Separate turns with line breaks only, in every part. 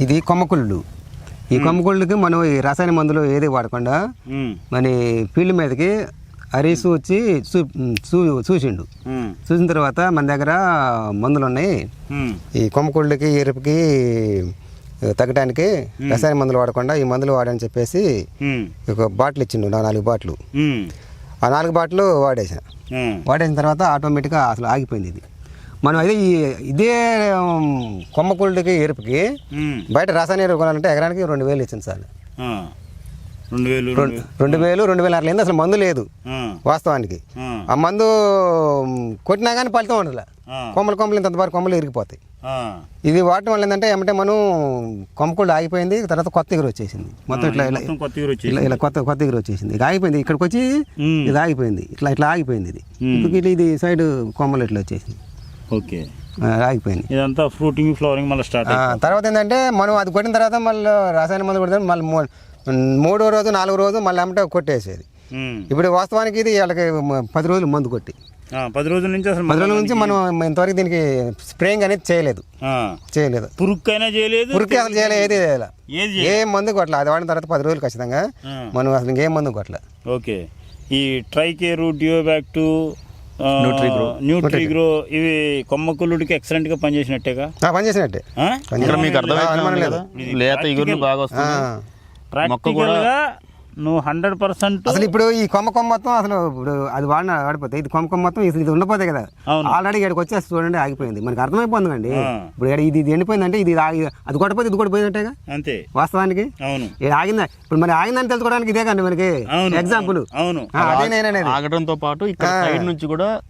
ఇది కొమ్మకుళ్ళు. ఈ కొమ్మకుళ్ళకి మనం ఈ రసాయన మందులు ఏది వాడకుండా మన ఫీల్డ్ మీదకి హరీసు వచ్చి చూ చూ చూసిండు. చూసిన తర్వాత మన దగ్గర మందులు ఉన్నాయి. ఈ కొమ్మకుళ్ళకి ఎరుపుకి తగ్గడానికి రసాయన మందులు వాడకుండా ఈ మందులు వాడని చెప్పేసి ఒక బాటిల్ ఇచ్చిండు నా నాలుగు బాటిల్. ఆ నాలుగు బాటిల్ వాడేసా. వాడేసిన తర్వాత ఆటోమేటిక్గా అసలు ఆగిపోయింది ఇది. మనం అయితే ఈ ఇదే కొమ్మకుళ్ళకి ఎరుపుకి బయట రసాయన ఎరువు కొనాలంటే ఎకరానికి రెండు వేలు ఇచ్చింది సార్.
రెండు వేలు రెండు
వేలు. రెండు వేల అరలేదు అసలు మందు లేదు వాస్తవానికి.
ఆ,
మందు కొట్టినా కానీ ఫలితం ఉండదు కొమ్మలు కొమ్మలు ఇంత వరకు కొమ్మలు ఇరిగిపోతాయి. ఇది వాడటం వల్ల ఏంటంటే ఏమంటే మనం కొమ్మకుళ్ళు ఆగిపోయింది తర్వాత కొత్త ఎగురు వచ్చేసింది. మొత్తం ఇట్లా ఇలా ఇలా కొత్త కొత్త ఎగురు వచ్చేసింది. ఇది ఆగిపోయింది ఇక్కడికి వచ్చి ఇది ఆగిపోయింది ఇట్లా ఇట్లా ఆగిపోయింది ఇది- ఇది సైడ్ కొమ్మలు ఇట్లా వచ్చేసింది.
ఓకే.
ఆ, ఆగిపోయింది.
ఇదంతా ఫ్రూటింగ్ ఫ్లవరింగ్ మళ్ళీ స్టార్ట్
తర్వాత ఏంటంటే మనం అది కొట్టిన తర్వాత మళ్ళీ రసాయన మందు కొడితే మళ్ళీ మూడో రోజు నాలుగో రోజు మళ్ళీ అమ్మటే కొట్టేసేది. ఇప్పుడు వాస్తవానికి ఇది వాళ్ళకి పది రోజులు మందు కొట్టి.
పది రోజుల నుంచి అసలు
పది రోజుల నుంచి మనం ఇంతవరకు దీనికి స్ప్రేయింగ్ అనేది చేయలేదు. చేయలేదు.
పురుక్కైనా చేయలేదు
పురికి అసలు చేయలేదు ఏది ఏ మందు కొట్టలే. అది వాడిన తర్వాత పది రోజులు ఖచ్చితంగా మనం అసలు ఇంకేం మందు కొట్టలే.
ఓకే. ఈ ట్రైకేరు డియోబ్యాక్టు న్యూట్రిగ్రో ఇవి కొమ్మకుల్లుడికి ఎక్సలెంట్గా పనిచేసినట్టేగా
ఆ, పని చేసినట్టే
ఆ?
ఇక్కడ మీకు. కదా లేత ఇగురు బాగా. వస్తుంది
ప్రాక్టికల్గా నువ్వు హండ్రెడ్ పర్సెంట్
అసలు ఇప్పుడు ఈ కొమ్మ కొమ్మ మొత్తం అసలు ఇప్పుడు అది వాడిన వాడిపోతాయి ఇది కొమ్మ కొమ్మ మొత్తం ఇది ఉండిపోతాయి కదా. ఆల్రెడీ ఇక్కడికి వచ్చేసి చూడండి ఆగిపోయింది. మనకి అర్థమైపోతుంది అండి. ఇప్పుడు ఇది ఇది ఎండిపోయిందంటే ఇది ఆగి- అది కొట్టపోతే ఇది కూడా పోయినట్టేగా
అంతే.
వాస్తవానికి?
అవును.
ఇది ఆగిందా? ఇప్పుడు మరి ఆగిందని తెలుసుకోవడానికి ఇదే కండి మనకి ఎగ్జాంపుల్
అవును.
ఆగడంతో పాటు ఇక్కడ సైడ్ నుంచి కూడా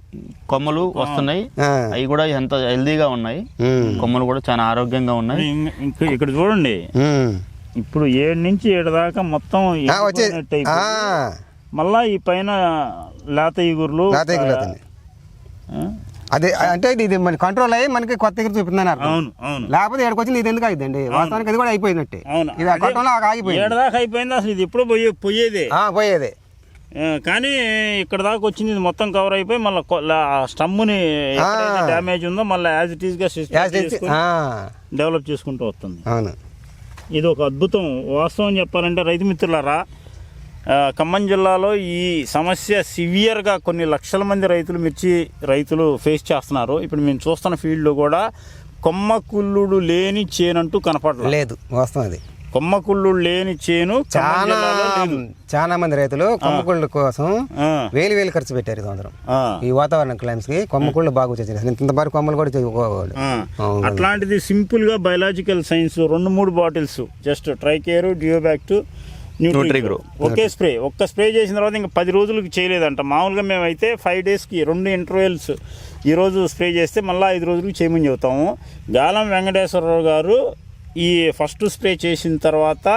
కొమ్మలు వస్తున్నాయి. అవి కూడా ఎంత హెల్దీగా ఉన్నాయి. కొమ్మలు కూడా చాలా ఆరోగ్యంగా ఉన్నాయి.
ఇక్కడ చూడండి. ఇప్పుడు ఏడు నుంచి ఏడు దాకా మొత్తం మళ్ళా ఈ పైన లేత ఇగుర్లు?
అదే అంటే ఇది మన కంట్రోల్ అయ్యి మనకి కొత్త ఎగురు చూపిందని అర్థం.
అవును అవును.
లేకపోతే వచ్చింది ఇది ఎందుకు అయిద్దండి? వాస్తవానికి అది కూడా అయిపోయినట్టే.
అవును.
ఇది కొట్టంలో ఆగిపోయింది.
ఏడు దాకా అయిపోయింది అసలు ఇది ఎప్పుడు పోయే పోయేదే.
ఆ, పోయేది.
కానీ ఇక్కడ దాకా వచ్చింది ఇది మొత్తం కవర్ అయిపోయి మళ్ళీ స్టమ్ముని డ్యామేజ్ ఉందో మళ్ళీ యాజ్ ఇట్ ఈస్గా
యాజ్ ఇట్ ఈస్. ఆ,
డెవలప్ చేసుకుంటూ వస్తుంది.
అవును.
ఇది ఒక అద్భుతం. వాస్తవం చెప్పాలంటే రైతు మిత్రులారా ఖమ్మం జిల్లాలో ఈ సమస్య సివియర్గా కొన్ని లక్షల మంది రైతులు మిర్చి రైతులు ఫేస్ చేస్తున్నారు. ఇప్పుడు మేము చూస్తున్న ఫీల్డ్లో కూడా కొమ్మ కుల్లుడు లేని చేనంటూ కనపడలేదు
వాస్తవం అది.
కొమ్మ కుల్లుడు లేని చేను
చాలా. చాలా మంది రైతులు కొమ్మకుళ్ళ కోసం వేలు వేలు ఖర్చు పెట్టారు ఈ సంవత్సరం ఈ వాతావరణ క్లైమ్స్కి కొమ్మకుళ్ళు బాగా వచ్చేసారు ఇంత వరకు కొమ్మలు కూడా చెప్పుకోవాలి
ఆ.
అవును.
అట్లాంటిది సింపుల్గా బయలాజికల్ సైన్స్ రెండు మూడు bottles just Tricare Deobact
Nutrigro.
ఒకే స్ప్రే. ఒక్క స్ప్రే చేసిన తర్వాత ఇంకా పది రోజులకి చేయలేదంట. మామూలుగా మేమైతే ఫైవ్ డేస్కి రెండు ఇంటర్వెల్స్ ఈరోజు స్ప్రే చేస్తే మళ్ళీ ఐదు రోజులకి చేయమని చెబుతాము. గాలం వెంకటేశ్వరరావు గారు ఈ ఫస్ట్ స్ప్రే చేసిన తర్వాత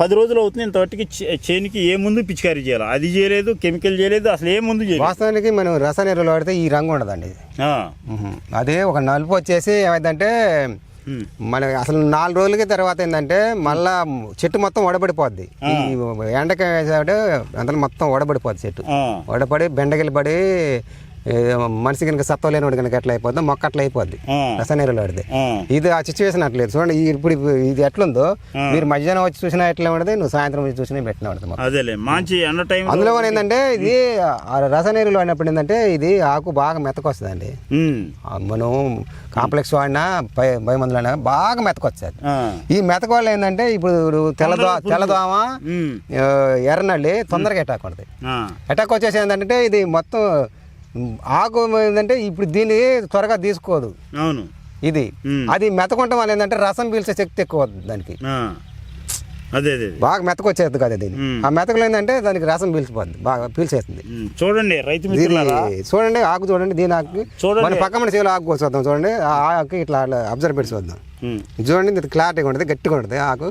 పది రోజులు అవుతుంది ఇంతవరకు చేనికి ఏ ముందు పిచికారీ చేయాలి. అది చేయలేదు కెమికల్ చేయలేదు అసలు ఏ ముందు చేయలేదు.
వాస్తవానికి మనం రసాయన ఎరువులు వాడితే ఈ రంగు ఉండదండి. అదే ఒక నలుపు వచ్చేసి ఏమైందంటే. మన అసలు నాలుగు రోజులకి తర్వాత ఏంటంటే మళ్ళా చెట్టు మొత్తం వడబడిపోద్ది. ఈ ఎండకి వేసాడు అంతా మొత్తం వడబడిపోద్ది చెట్టు. వడపడి బెండగిలి పడి మనిషి కనుక సత్వ లేనివాడు కనుక ఎట్లా అయిపోద్ది మొక్క అట్లా అయిపోద్ది. వాడితే
ఆ.
ఇది ఆ సిచ్యువేషన్ అట్లేదు చూడండి ఇప్పుడు ఇది ఎట్లుందో మీరు మధ్యాహ్నం వచ్చి చూసినా ఎట్లా ఉండదు నువ్వు సాయంత్రం వచ్చి చూసినా పెట్టినా ఉండదు.
అదేలే మంచి టైం
అందులో ఏంటంటే ఇది ఎరువులు వాడినప్పుడు ఏంటంటే ఇది ఆకు బాగా మెత్తకొస్తుందండి ఆ మనం కాంప్లెక్స్ వాడినా పై మందులు అయినా బాగా మెతకొచ్చేది. ఈ మెతక వల్ల ఏంటంటే ఇప్పుడు తెల్లదో తెల్లదోమ ఎర్రనల్లి తొందరగా అటాక్ ఉంటుంది అటాక్ వచ్చేసి ఏంటంటే ఇది మొత్తం ఆకు ఏంటంటే ఇప్పుడు దీన్ని త్వరగా తీసుకోదు.
అవును.
ఇది. అది మెతకుంటం వల్ల ఏంటంటే రసం పీల్చే శక్తి ఎక్కువ దానికి.
అదే.
బాగా మెతకొచ్చేది కదా దీన్ని. ఆ మెతకలు ఏంటంటే దానికి రసం పీల్చిపోద్ది బాగా పీల్చేస్తుంది.
చూడండి రైతు
చూడండి ఆకు చూడండి దీని ఆకు.
చూడండి.
మన పక్కన చేలో ఆకు కోసేద్దాం చూడండి. ఆ ఆకు ఇట్లా అబ్జర్వ్ పెట్టి చూద్దాం. చూడండి ఇది క్లారిటీగా ఉంటుంది గట్టిగా ఉంటుంది ఆకు.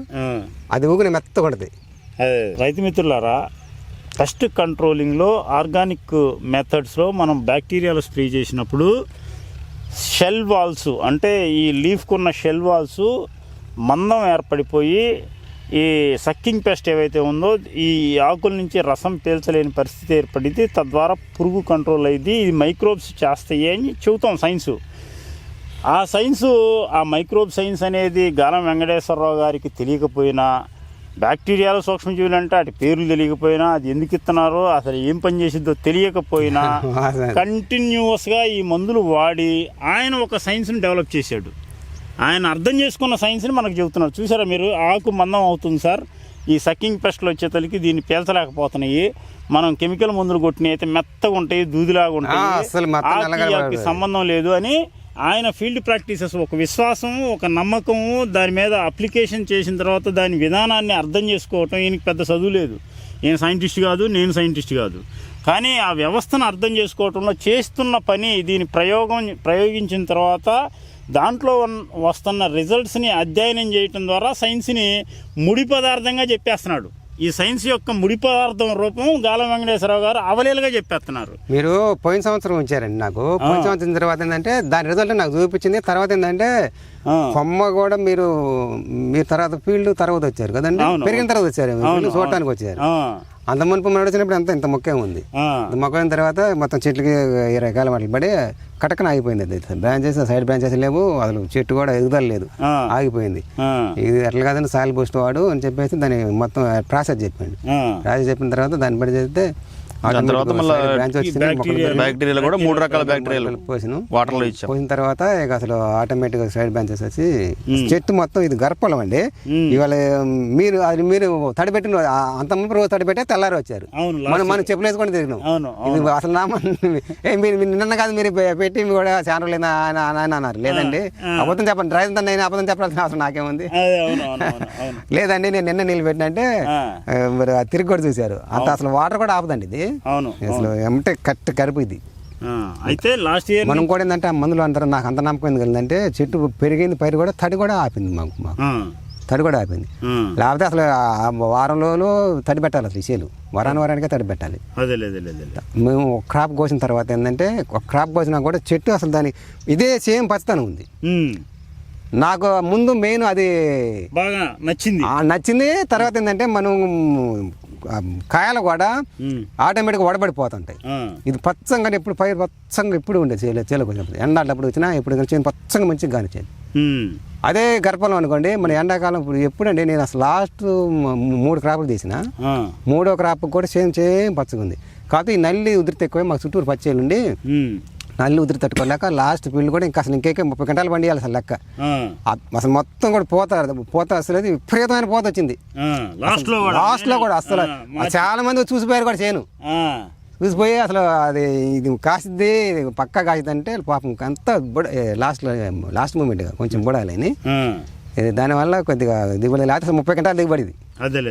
అది ఊగిన మెత్తగా ఉంటుంది.
రైతు మిత్రులారా పెస్ట్ కంట్రోలింగ్లో ఆర్గానిక్ మెథడ్స్లో మనం బ్యాక్టీరియాలు స్ప్రే చేసినప్పుడు షెల్ వాల్స్ అంటే ఈ లీఫ్కున్న షెల్ వాల్స్ మందం ఏర్పడిపోయి ఈ సక్కింగ్ పెస్ట్ ఏవైతే ఉందో ఈ ఆకుల నుంచి రసం పీల్చలేని పరిస్థితి ఏర్పడింది. తద్వారా పురుగు కంట్రోల్ అయింది ఇది మైక్రోబ్స్ చేస్తాయి అని చెబుతాం సైన్సు. ఆ సైన్సు ఆ మైక్రోబ్ సైన్స్ అనేది గాలం వెంకటేశ్వరరావు గారికి తెలియకపోయినా బ్యాక్టీరియాలు సూక్ష్మజీవులు అంటే వాటి పేర్లు తెలియకపోయినా అది ఎందుకు ఇస్తున్నారో అసలు ఏం పని చేసిద్దో తెలియకపోయినా కంటిన్యూస్గా ఈ మందులు వాడి ఆయన ఒక సైన్స్ని డెవలప్ చేశాడు. ఆయన అర్థం చేసుకున్న సైన్స్ని మనకు చెబుతున్నారు. చూసారా మీరు? ఆకు మందం అవుతుంది సార్. ఈ సక్కింగ్ పెస్ట్లు వచ్చేతలకి దీన్ని పీల్చలేకపోతున్నాయి. మనం కెమికల్ మందులు కొట్టినవి అయితే మెత్తగా ఉంటాయి దూదిలాగా ఉంటాయి.
పడదు.
సంబంధం లేదు అని ఆయన ఫీల్డ్ ప్రాక్టీసెస్ ఒక విశ్వాసం ఒక నమ్మకము దాని మీద అప్లికేషన్ చేసిన తర్వాత దాని విధానాన్ని అర్థం చేసుకోవటం ఈయనకి పెద్ద చదువు లేదు. ఈయన సైంటిస్ట్ కాదు నేను సైంటిస్ట్ కాదు. కానీ ఆ వ్యవస్థను అర్థం చేసుకోవటంలో చేస్తున్న పని దీని ప్రయోగం ప్రయోగించిన తర్వాత దాంట్లో వస్తున్న రిజల్ట్స్ని అధ్యయనం చేయటం ద్వారా సైన్స్ని ముడి పదార్థంగా చెప్పేస్తున్నాడు. ఈ సైన్స్ యొక్క ముడి పదార్థం రూపం గాలం వెంకటేశ్వరరావు గారు అవలేలుగా చెప్పేస్తున్నారు.
మీరు పోయిన సంవత్సరం ఉంచారండి నాకు. పోయిన సంవత్సరం తర్వాత ఏంటంటే దాని రిజల్ట్ నాకు చూపించింది. తర్వాత ఏంటంటే. కొమ్మ కూడా మీరు మీరు తర్వాత ఫీల్డ్ తర్వాత వచ్చారు కదండి? పెరిగిన తర్వాత వచ్చారు. చూడటానికి వచ్చారు. అంత మునుపు మనం వచ్చినప్పుడు అంత ఇంత మొక్కే ఉంది. ఇది మొక్కైన తర్వాత మొత్తం చెట్లకి ఇరవై కాలం అట్లా పడి కటకన ఆగిపోయింది అది. బ్రాంచెస్ సైడ్ బ్రాంచెస్ లేవు అసలు చెట్టు కూడా ఎదుగుదల లేదు. ఆగిపోయింది. ఇది ఎట్లా కాదని సాయిల్ బూస్ట్ వాడు అని చెప్పేసి దాని మొత్తం ప్రాసెస్ చెప్పండి. ప్రాసెస్ చెప్పిన తర్వాత దాన్ని బట్టి చేస్తే
దాని తర్వాత మళ్ళా
బ్యాక్టీరియా-
కూడా మూడు రకాల బ్యాక్టీరియాలు
పోసినాం.
వాటర్లో ఇచ్చాం.
పోసిన తర్వాత ఇక అసలు ఆటోమేటిక్గా సైడ్ బ్రాంచెస్ వచ్చి చెట్టు మొత్తం ఇది గర్పలం అండి. ఇవాళ మీరు అది మీరు తడిపెట్టిన అంత ముందు రోజు తడిపెట్టే తెల్లారి వచ్చారు. మనం మనం చెప్పులు వేసుకొని తిరిగినాం. ఇది అసలు నా మీరు నిన్న కాదు మీరు పెట్టి కూడా ఛానల్ లేదా ఆయన అన్నారు. లేదండి. అబద్ధం చెప్పండి. రైతు తన నేను అబద్ధం చెప్పాల్సిన అవసరం నాకేముంది? లేదండి నేను నిన్న నీళ్ళు పెట్టినంటే మరి తిరిగి కూడా చూశారు. అంత అసలు వాటర్ కూడా ఆపదండి ఇది.
అవును
అసలు ఏమంటే కరెక్ట్ కరుపు ఇది.
అయితే లాస్ట్ ఇయర్
మనం కూడా ఏంటంటే ఆ మందులు అంటారు నాకు అంత నమ్మకం ఎందుకు కలిగిందంటే చెట్టు పెరిగింది పైరు కూడా తడి కూడా ఆపింది మాకు మాకు. తడి కూడా ఆపింది. లేకపోతే అసలు ఆ వారం రోజులు తడి పెట్టాలి అసలు చేలు. వారాన్ని వారానికే తడి పెట్టాలి. మేము క్రాప్ కోసిన తర్వాత ఏంటంటే క్రాప్ కోసినా కూడా చెట్టు అసలు దాని ఇదే సేమ్ పచ్చదనం ఉంది. నాకు ముందు మెయిన్ అది
బాగా నచ్చింది.
ఆ నచ్చింది. తర్వాత ఏంటంటే మనం కాయలు కూడా ఆటోమేటిక్గా వడబడిపోతుంటాయి. ఇది పచ్చంగా ఎప్పుడు పైరు పచ్చంగా ఎప్పుడు ఉండేది చేలో చేలోకి వచ్చినప్పుడు. ఎండాటప్పుడు వచ్చినా ఎప్పుడు వచ్చిన పచ్చంగా మంచిగా కానిచ్చేది అదే గర్భఫలం అనుకోండి మన ఎండాకాలం ఇప్పుడు ఎప్పుడండి నేను అసలు లాస్ట్ మూడు క్రాపులు తీసిన మూడో క్రాప్ కూడా సేమ్ సేమ్ పచ్చగా ఉంది కాకపోతే ఈ నల్లి ఉదిరితే ఎక్కువ మాకు చుట్టూరు పచ్చేలు ఉండి
ఉమ్,
నల్లి ఉదిరి తట్టుకోలేక లాస్ట్ ఫీల్డ్ కూడా ఇంకా అసలు ఇంకేకే ముప్పై గంటలు పండియాలి అసలు లెక్క. అసలు మొత్తం కూడా పోత పోత అసలు అది విపరీతమైన పోత వచ్చింది.
లాస్ట్లో కూడా?
అసలు. చాలా మంది చూసిపోయారు కూడా చేయను చూసిపోయి అసలు అది ఇది కాసిద్ది పక్కా కాసిద్ది అంటే పాపం అంతా బుడ లాస్ట్ లాస్ట్ మూమెంట్ కొంచెం బుడాలని ఇది దానివల్ల కొద్దిగా దిగుబడి లేకపోతే ముప్పై గంటలు దిగుబడిది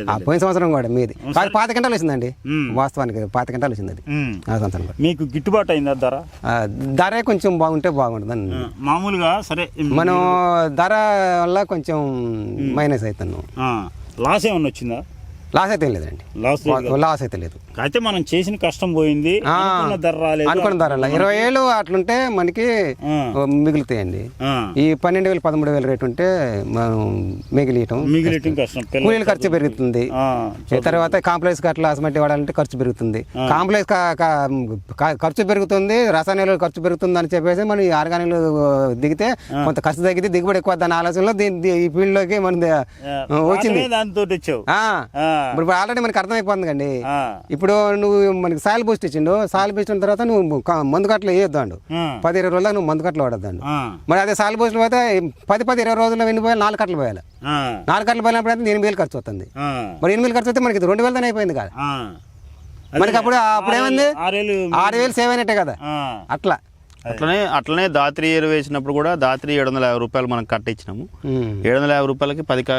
ఆ పోయిన సంవత్సరం కూడా మీది. కాదు పాత గంటలు వచ్చిందండి. వాస్తవానికి పాత గంటలు వచ్చింది అది. ఆ సంవత్సరం
మీకు గిట్టుబాటు అయిందా ధర?
ధర కొంచెం బాగుంటే బాగుంటుందని
ఆ, మామూలుగా సరే
మనం ధర వల్ల కొంచెం మైనస్ అవుతున్నాం.
ఆ, లాస్ ఏమన్నా వచ్చిందా?
లాస్ అయితే లేదండి.
లాస్
లాస్ అయితే లేదు.
అయితే మనం చేసిన కష్టం పోయింది. అనుకున్న ధర
ఇరవై ఏళ్ళు అట్లుంటే మనకి మిగులుతాయండి. ఈ పన్నెండు వేలు పదమూడు వేల రేటు ఉంటే మనం మిగిలియటం
మిగిలిటం కష్టం.
కూలీల ఖర్చు పెరుగుతుంది. తర్వాత కాంప్లెక్స్ అట్లా అసమట్టి వాడాలంటే ఖర్చు పెరుగుతుంది. కాంప్లెక్స్ ఖర్చు పెరుగుతుంది రసాయనాలు ఖర్చు పెరుగుతుంది అని చెప్పేసి మనం ఈ ఆర్గానిక్లు దిగితే కొంత ఖర్చు తగ్గితే దిగుబడి ఎక్కువ దాని ఆలోచనలో దీని ఈ ఫీల్డ్లోకి మన వచ్చింది.
దాంతో
ఇప్పుడు ఆల్రెడీ మనకి అర్థమైపోతుంది కండి.
ఆ,
ఇప్పుడు నువ్వు మనకి సాయిల్ బూస్ట్ ఇచ్చిండు సాయిల్ బూస్ట్ తర్వాత నువ్వు మందు కట్టలు వేయొద్దాండు పది ఇరవై రోజులకు నువ్వు మందు కట్టలు వాడద్దాండు
ఆ,
మరి అదే సాయిల్ బూస్ట్లు పోతే పది పది ఇరవై రోజుల్లో ఎన్ని పోయాలి? నాలుగు కట్టలు పోయాలి.
ఆ,
నాలుగు కట్టలు పోయినప్పుడు అయితే ఎనిమిది వేలు ఖర్చు
ఆ,
మరి ఎనిమిది వేలు ఖర్చు వస్తే మనకి రెండు వేలతోనే అయిపోయింది కదా.
ఆ.
మనకి అప్పుడు అప్పుడు ఏమైంది? ఆరు వేలు సేవ్ అయినట్టే కదా.
ఆ,
అట్లా.
అట్లనే అట్లనే దాత్రి ఎరువు వేసినప్పుడు కూడా దాత్రి ఏడు వందల యాభై రూపాయలు మనం కట్ట ఇచ్చినాము.
ఉమ్.
ఏడు వందల యాభై రూపాయలకి పది క-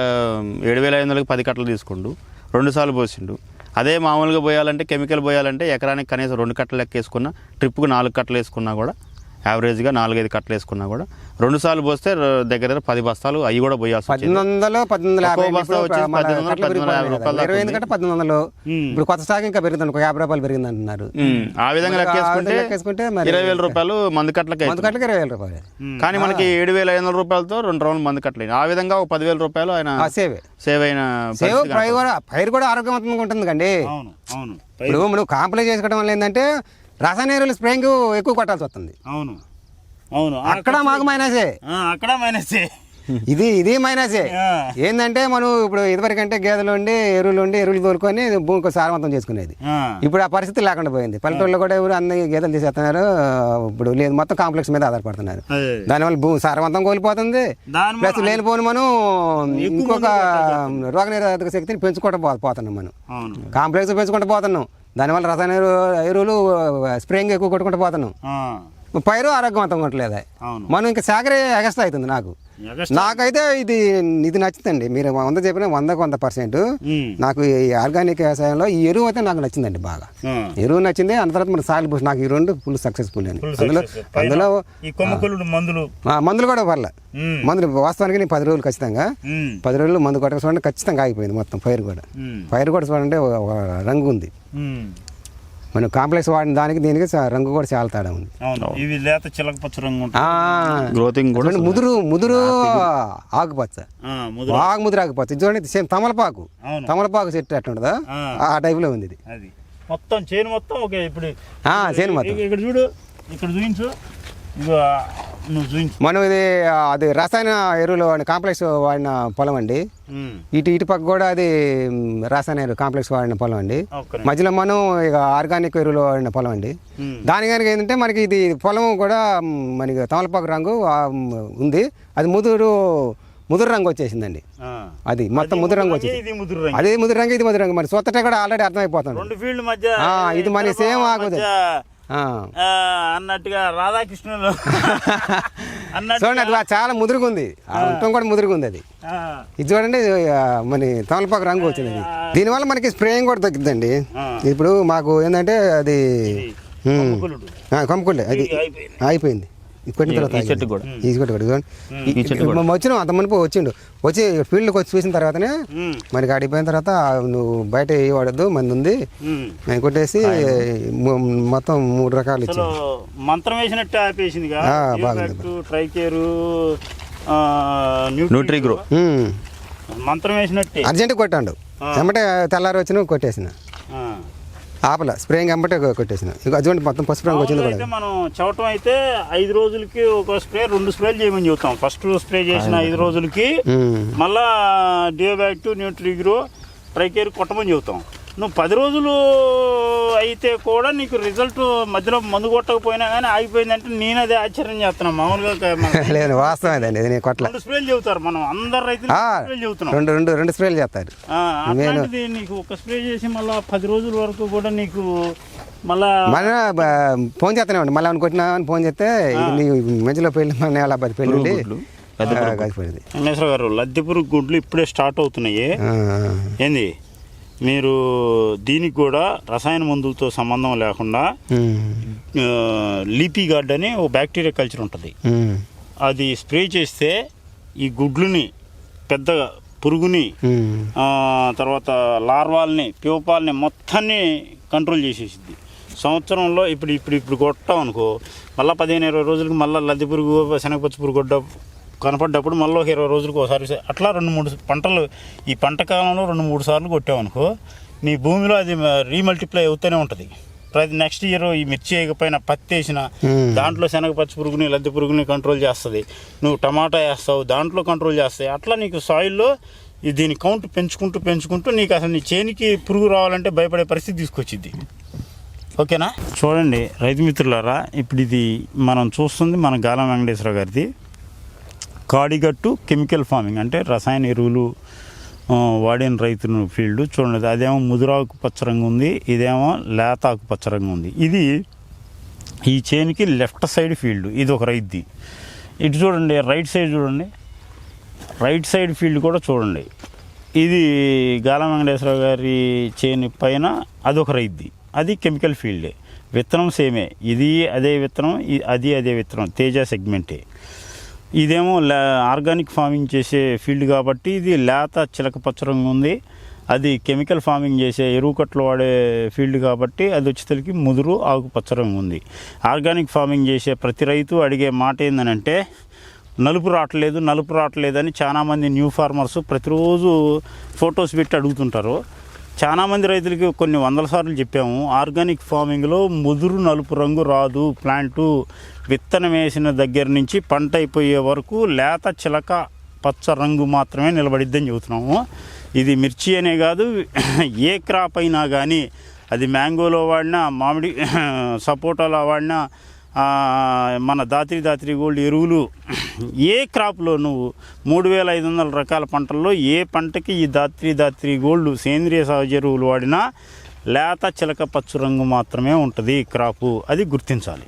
ఏడు వేల ఐదు వందలకి పది కట్టలు తీసుకుండు. రెండు సార్లు పోసిండు. అదే మామూలుగా పోయాలంటే కెమికల్ పోయాలంటే ఎకరానికి కనీసం రెండు కట్టలు లెక్క వేసుకున్నా ట్రిప్కి నాలుగు కట్టలు వేసుకున్నా కూడా యావరేజ్గా నాలుగైదు కట్టలు వేసుకున్నా కూడా రెండు సార్లు పోస్తే దగ్గర దగ్గర పది బస్తాలు అవి కూడా పోయాల్సి వచ్చింది.
పద్దెనిమిది వందలు పద్దెనిమిది యాభై మన
పద్దెనిమిది వందలు.
ఇప్పుడు కొత్త స్టాక్ ఇంకా పెరుగుతుంది ఒక యాభై రూపాయలు పెరిగింది అంటున్నారు
ఆ విధంగా లెక్కేసుకుంటే ఇరవై వేల రూపాయలు మందు కట్టలకి
మందు కట్టలకి ఇరవై వేల రూపాయలు.
కానీ మనకి ఏడు వేల ఐదు వందల రూపాయలతో రెండు రౌండ్లు మందు కట్టలేదు. ఆ విధంగా ఒక పదివేల రూపాయలు ఆయన
ఆ, సేవే.
సేవ్ అయిన
సేవ్ పైరు కూడా పైరు కూడా ఆరోగ్యవంతంగా ఉంటుంది కండి.
అవును అవును.
ఇప్పుడు మనం కాంప్లైంట్ చేసుకోవడం వల్ల ఏంటంటే రసాయన ఎరువులు స్ప్రేయింగ్ ఎక్కువ కొట్టాల్సి వస్తుంది.
అవును. అవును.
అక్కడ మాకు మైనసే.
అక్కడ మైనసే.
ఇది ఇది మైనసే. ఏంటంటే మనం ఇప్పుడు ఇదివరకంటే గేదెలు ఉండి ఎరువులు ఉండి ఎరువులు తోలుకొని భూమికి సారవంతం చేసుకునేది. ఇప్పుడు ఆ పరిస్థితి లేకుండా పోయింది. పల్లెటూళ్ళలో కూడా ఎవరు అన్ని గేదెలు తీసేస్తున్నారు. ఇప్పుడు లేదు మొత్తం కాంప్లెక్స్ మీద ఆధారపడుతున్నారు. దానివల్ల భూ సారవంతం కోల్పోతుంది. ప్లస్ లేనిపోని మనం ఇంకొక రోగ నిరోధక శక్తిని పెంచుకుంటూ పోతున్నాం మనం. కాంప్లెక్స్ పెంచుకుంటూ పోతున్నాం. దానివల్ల రసాయన ఎరువు- ఎరువులు స్ప్రేయింగ్ ఎక్కువ కొట్టుకుంటూ పోతున్నాం. పైరు ఆరోగ్యవంతంగా ఉండలేదు
అవును.
మనం ఇంకా సాగరే ఎగస్తా అవుతుంది నాకు.
ఎగస్ట్రా-
నాకైతే ఇది ఇది నచ్చుతుంది మీరు వంద చెప్పిన వందకు వంద పర్సెంట్. నాకు ఈ ఆర్గానిక్ వ్యవసాయంలో ఈ ఎరువు అయితే నాకు నచ్చిందండి బాగా. ఎరువు నచ్చింది అంత తర్వాత మన సాయిల్ నాకు ఈ రెండు ఫుల్ సక్సెస్ఫుల్ అని
Full
అందులో అందులో
మందులు?
మందులు కూడా పర్లే. మందులు వాస్తవానికి నేను పది రోజులు ఖచ్చితంగా పది రోజులు మందు కొట్టక చూడండి ఖచ్చితంగా ఆగిపోయింది మొత్తం పైరు కూడా. పైరు కూడా చూడండి రంగు ఉంది. మనం కాంప్లెక్స్ వాడిన దానికి దీనికి రంగు కూడా చాలా తేడా ఉంది.
అవును. ఇవి లేత చిలక పచ్చ రంగు ఉంటుంది
ఆ,
గ్రోతింగ్ కూడా
ముదురు ముదురు ఆకుపచ్చ.
ఆ, ముదురు.
బాగా ముదురు ఆకుపచ్చ. చూడండి సేమ్ తమలపాకు.
అవును.
తమలపాకు చెట్టు ఎట్లుంటుందా
ఆ.
ఆ టైపులో ఉంది ఇది.
అది. మొత్తం చేను మొత్తం ఓకే ఇప్పుడు
ఆ, చేను మొత్తం.
ఇక- ఇక్కడ చూడు ఇక్కడ చూపించు. ఇగో
మనం ఇది అది రసాయన ఎరువులు వాడిన కాంప్లెక్స్ వాడిన పొలం అండి. ఇటు ఇటు పక్క కూడా అది రసాయన ఎరువు కాంప్లెక్స్ వాడిన పొలం అండి. మధ్యలో మనం ఇక ఆర్గానిక్ ఎరువులు వాడిన పొలం అండి. దాని కనుక ఏంటంటే మనకి ఇది పొలం కూడా మనకి తమలపాకు రంగు ఉంది. అది ముదురు ముదురు రంగు వచ్చేసిందండి. అది మొత్తం ముదురు రంగు
రంగు
అదే ముదురు రంగు ఇది ముదురు రంగు. మరి సొత్తటే కూడా ఆల్రెడీ అర్థమైపోతుంది. ఇది మన
ఇద్దరు
సేమ్
బావ
ఆకుది.
మధ్య,
ఆ.
ఆ, అన్నట్టుగా రాధాకృష్ణులు.
చూడండి అది చాలా ముదురుగా ఉంది ఆ. ఉండటం కూడా ముదురుగా ఉంది అది ఇది చూడండి మన తమలపాకు రంగు వచ్చింది. ఇది దీనివల్ల మనకి స్ప్రేయింగ్ కూడా తగ్గిద్దండి. ఇప్పుడు మాకు ఏంటంటే అది కొమ్మకుళ్ళే అది
అయిపోయింది.
కొట్టిన తర్వాత
ఈ చెట్టు. కూడా.
ఈ చెట్టు కూడా. మనం వచ్చినాం అంత మునుపు వచ్చిండు వచ్చి ఫీల్డ్కి వచ్చి చూసిన తర్వాతనే మనకి ఆడిపోయిన తర్వాత నువ్వు బయట ఏ వాడద్దు మంది ఉంది. నేను కొట్టేసి మొత్తం మూడు రకాలు ఇచ్చింది
మంత్రం వేసినట్టు ఆపేసింది
బాగుంది.
ట్రైకేరు
న్యూట్రిగ్రో
ఉమ్.
మంత్రం వేసినట్టే
అర్జెంట్ కొట్టాడు. ఎమ్మటే తెల్లారి వచ్చిన కొట్టేసిన. ఆపల. స్ప్రేయింగ్ ఎమ్మటే కొట్టేసిన. ఇంకా అటువంటి మొత్తం పసుపు రంగు వచ్చింది
అయితే
కూడా.
మనం చవటం అయితే ఐదు రోజులకి ఒక స్ప్రే రెండు స్ప్రేలు చేయమని చెబుతాం. ఫస్ట్ స్ప్రే చేసిన ఐదు రోజులకి. మళ్ళా డియోబ్యాక్టు న్యూట్రిగ్రో ట్రైకేర్ కొట్టమని చెబుతాం. నువ్వు పది రోజులు అయితే కూడా నీకు రిజల్ట్ మధ్యలో మందు కొట్టకపోయినా కానీ ఆగిపోయిందంటే నేను అదే ఆశ్చర్యం చేస్తున్నాను మామూలుగా
లేదు వాస్తవం ఇది నేను కొట్ల.
రెండు స్ప్రేలు చెబుతారు మనం. అందరు రైతులు
ఆ,
స్ప్రేలు చెబుతున్నాం.
రెండు రెండు రెండు స్ప్రేలు చేస్తారు.
ఆ, అట్లాంటిది నీకు ఒక స్ప్రే చేసి మళ్ళా పది రోజుల వరకు కూడా నీకు మళ్ళా
ఫోన్ చేస్తానే ఉండి మళ్ళీ కొట్టినా అని ఫోన్ చేస్తే ఇది నీ మధ్యలో పెళ్ళి మన ఎలా పది పెళ్ళి
వెంకటేశ్వర గారు లద్దెపురుగు గుడ్లు ఇప్పుడే స్టార్ట్ అవుతున్నాయి. ఏంది? మీరు దీనికి కూడా రసాయన మందులతో సంబంధం లేకుండా లీపీ గార్డ్ అని ఒక బ్యాక్టీరియా కల్చర్ ఉంటుంది. అది స్ప్రే చేస్తే ఈ గుడ్లుని పెద్ద పురుగుని తర్వాత లార్వాల్ని ప్యూపాల్ని మొత్తాన్ని కంట్రోల్ చేసేసిద్ది. సంవత్సరంలో ఇప్పుడు ఇప్పుడు ఇప్పుడు కొట్టాం అనుకో మళ్ళీ పదిహేను ఇరవై రోజులకి మళ్ళీ లద్దె పురుగు శనగపచ్చి పురుగు కొట్ట కనపడ్డప్పుడు మళ్ళీ ఒక ఇరవై రోజులకు ఒకసారి అట్లా రెండు మూడు పంటలు ఈ పంట కాలంలో రెండు మూడు సార్లు కొట్టామనుకో నీ భూమిలో అది రీమల్టిప్లై అవుతూనే ఉంటుంది. ప్రతి నెక్స్ట్ ఇయర్ ఈ మిర్చి వేయకపోయినా పత్తి వేసిన. దాంట్లో శనగ పచ్చి పురుగుని లద్దె పురుగుని కంట్రోల్ చేస్తుంది. నువ్వు టమాటా వేస్తావు దాంట్లో కంట్రోల్ చేస్తాయి. అట్లా నీకు సాయిల్లో దీని కౌంట్ పెంచుకుంటూ పెంచుకుంటూ నీకు అసలు నీ చేనికి పురుగు రావాలంటే భయపడే పరిస్థితి తీసుకొచ్చింది ఓకేనా? చూడండి రైతు మిత్రులారా ఇప్పుడు ఇది మనం చూస్తుంది మన గాలం వెంకటేశ్వర గారిది. కాడిగట్టు కెమికల్ ఫార్మింగ్ అంటే రసాయన ఎరువులు వాడిన రైతుల ఫీల్డ్ చూడండి. అదేమో ముదురాకు పచ్చ రంగు ఉంది ఇదేమో లేతాకు పచ్చరంగు ఉంది. ఇది ఈ చేనికి లెఫ్ట్ సైడ్ ఫీల్డ్ ఇది ఒక రైతుది. ఇటు చూడండి రైట్ సైడ్ చూడండి. రైట్ సైడ్ ఫీల్డ్ కూడా చూడండి. ఇది గాలం వెంకటేశ్వర గారి చేని పైన అదొక రైద్ది అది కెమికల్ ఫీల్డే. విత్తనం సేమే. ఇది అదే విత్తనం అది అదే విత్తనం తేజ సెగ్మెంటే. ఇదేమో లే ఆర్గానిక్ ఫార్మింగ్ చేసే ఫీల్డ్ కాబట్టి ఇది లేత చిలక పచ్చరంగా ఉంది. అది కెమికల్ ఫార్మింగ్ చేసే ఎరువు కట్టలు వాడే ఫీల్డ్ కాబట్టి అది వచ్చేసరికి ముదురు ఆకు పచ్చ ఉంది. ఆర్గానిక్ ఫార్మింగ్ చేసే ప్రతి రైతు అడిగే మాట ఏంటంటే నలుపు రావట్లేదు నలుపు రావట్లేదు అని చాలామంది న్యూ ఫార్మర్స్ ప్రతిరోజు ఫొటోస్ పెట్టి అడుగుతుంటారు. చాలామంది రైతులకి కొన్ని వందల సార్లు చెప్పాము. ఆర్గానిక్ ఫార్మింగ్లో ముదురు నలుపు రంగు రాదు. ప్లాంటు విత్తనం వేసిన దగ్గర నుంచి పంట అయిపోయే వరకు లేత చిలక పచ్చ రంగు మాత్రమే నిలబడిద్దని చెబుతున్నాము. ఇది మిర్చి అనే కాదు ఏ క్రాప్ అయినా కానీ అది మ్యాంగోలో వాడినా మామిడి సపోటాలో వాడినా మన దాత్రి దాత్రి గోల్డ్ ఎరువులు ఏ క్రాప్లో నువ్వు మూడు వేల ఐదు వందల రకాల పంటల్లో ఏ పంటకి ఈ దాత్రి దాత్రి గోల్డ్ సేంద్రియ సహజ ఎరువులు వాడినా లేత చిలక పచ్చు రంగు మాత్రమే ఉంటుంది క్రాపు. అది గుర్తించాలి.